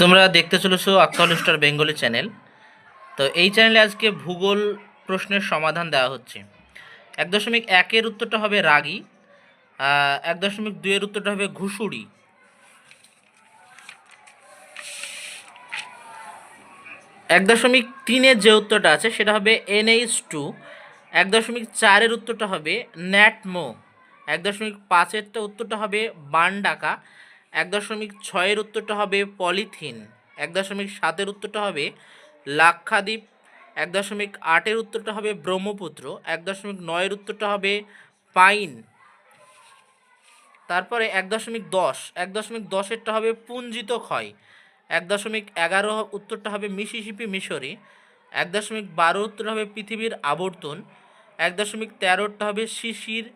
তোমরা দেখতে চলেছো আক্কাল স্টার বেঙ্গলি চ্যানেল। তো এই চ্যানেলে আজকে ভূগোল প্রশ্নের সমাধান দেওয়া হচ্ছে। এক দশমিক একের উত্তরটা হবে রাগী এক দশমিক দুইয়ের উত্তরটা হবে ঘুষুরি এক দশমিক তিনের যে উত্তরটা আছে, সেটা হবে এনএইচ টু। এক দশমিক চারের উত্তরটা হবে ন্যাটমো। এক দশমিক পাঁচেরটা উত্তরটা হবে বানডাকা। এক দশমিক ছয়ের উত্তরটা হবে পলিথিন এক দশমিক সাতের উত্তরটা হবে লাক্ষাদ্বীপ এক দশমিক আটের উত্তরটা হবে ব্রহ্মপুত্র এক দশমিক নয়ের উত্তরটা হবে পাইন তারপরে এক দশমিক দশ এক দশমিক দশেরটা হবে পুঞ্জিত ক্ষয় এক দশমিক এগারো উত্তরটা হবে মিসিসিপি মিশরি এক দশমিক বারো উত্তরটা হবে পৃথিবীর আবর্তন এক দশমিক তেরোটা হবে শিশির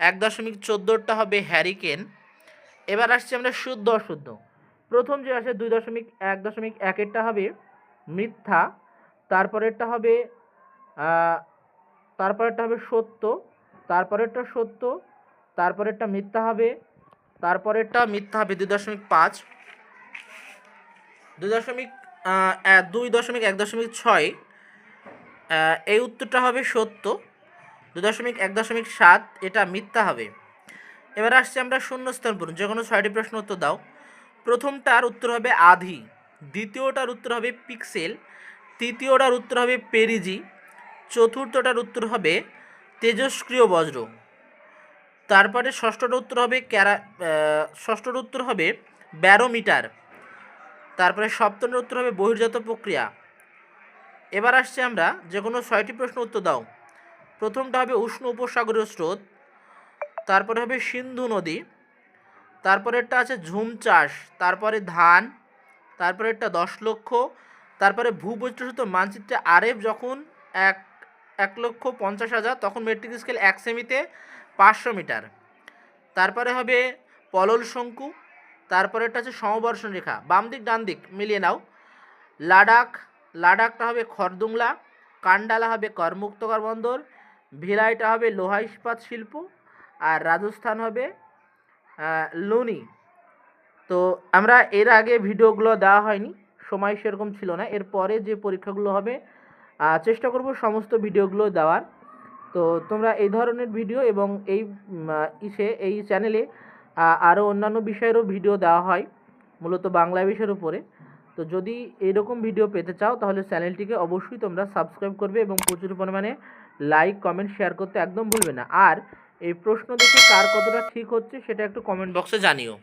এক দশমিক চোদ্দোটা হবে হ্যারিকেন এবার আসছি আমরা শুদ্ধ অশুদ্ধ। প্রথম যে আসে দুই দশমিক এক দশমিক একেরটা হবে মিথ্যা, তারপরেরটা হবে তারপরেরটা হবে সত্য, তারপরেরটা সত্য, তারপরেরটা মিথ্যা হবে, তারপরেরটা মিথ্যা হবে দুই দশমিক পাঁচ। দুই দশমিক দুই দশমিক এক দশমিক ছয় এই উত্তরটা হবে সত্য। দুই দশমিক এক দশমিক সাত, এটা মিথ্যা হবে। এবার আসছি আমরা শূন্যস্থান পূরণ, যে কোনো ছয়টি প্রশ্ন উত্তর দাও। প্রথমটার উত্তর হবে আধি, দ্বিতীয়টার উত্তর হবে পিক্সেল, তৃতীয়টার উত্তর হবে পেরিজি, চতুর্থটার উত্তর হবে তেজস্ক্রিয় বজ্র। তারপরে ষষ্ঠটার উত্তর হবে ক্যারা ষষ্ঠটার উত্তর হবে ব্যারোমিটার। তারপরে সপ্তমের উত্তর হবে বহির্জাত প্রক্রিয়া। এবার আসছে আমরা যে কোনো ছয়টি প্রশ্ন উত্তর দাও। প্রথমটা হবে উষ্ণ উপসাগরীয় স্রোত তারপরে হবে সিন্ধু নদী, তারপরেরটা আছে ঝুম চাষ, তারপরে ধান, তারপরেরটা দশ লক্ষ, তারপরে ভূবৈচিত্র্য মানচিত্রে আরএফ যখন এক এক লক্ষ পঞ্চাশ হাজার, তখন মেট্রিক স্কেল এক সেমিতে পাঁচশো মিটার। তারপরে হবে পলল শঙ্কু, তারপরেরটা আছে সমবর্ষণ রেখা বাম দিক ডান দিক মিলিয়ে নাও। লাডাখ, লাডাখটা হবে খরদুংলা কান্ডালা হবে করমুক্তকর বন্দর, ভিলাইটা হবে লোহা ইস্পাত শিল্প আর রাজস্থান হবে লুনি। তো আমরা এর আগে ভিডিওগুলো দেওয়া হয়নি, সময় সেরকম ছিল না। এরপরে যে পরীক্ষাগুলো হবে চেষ্টা করব সমস্ত ভিডিওগুলো দেওয়ার। তো তোমরা এই ধরনের ভিডিও এবং এই ইসে, এই চ্যানেলে আরও অন্যান্য বিষয়েরও ভিডিও দেওয়া হয়, মূলত বাংলা বিষয়ের উপরে। তো যদি এরকম ভিডিও পেতে চাও, তাহলে চ্যানেলটিকে অবশ্যই তোমরা সাবস্ক্রাইব করবে এবং প্রচুর পরিমাণে লাইক, কমেন্ট, শেয়ার করতে একদম ভুলবে না। আর এই প্রশ্ন দেখে কার কতটা ঠিক হচ্ছে সেটা একটু কমেন্ট বক্সে জানিও।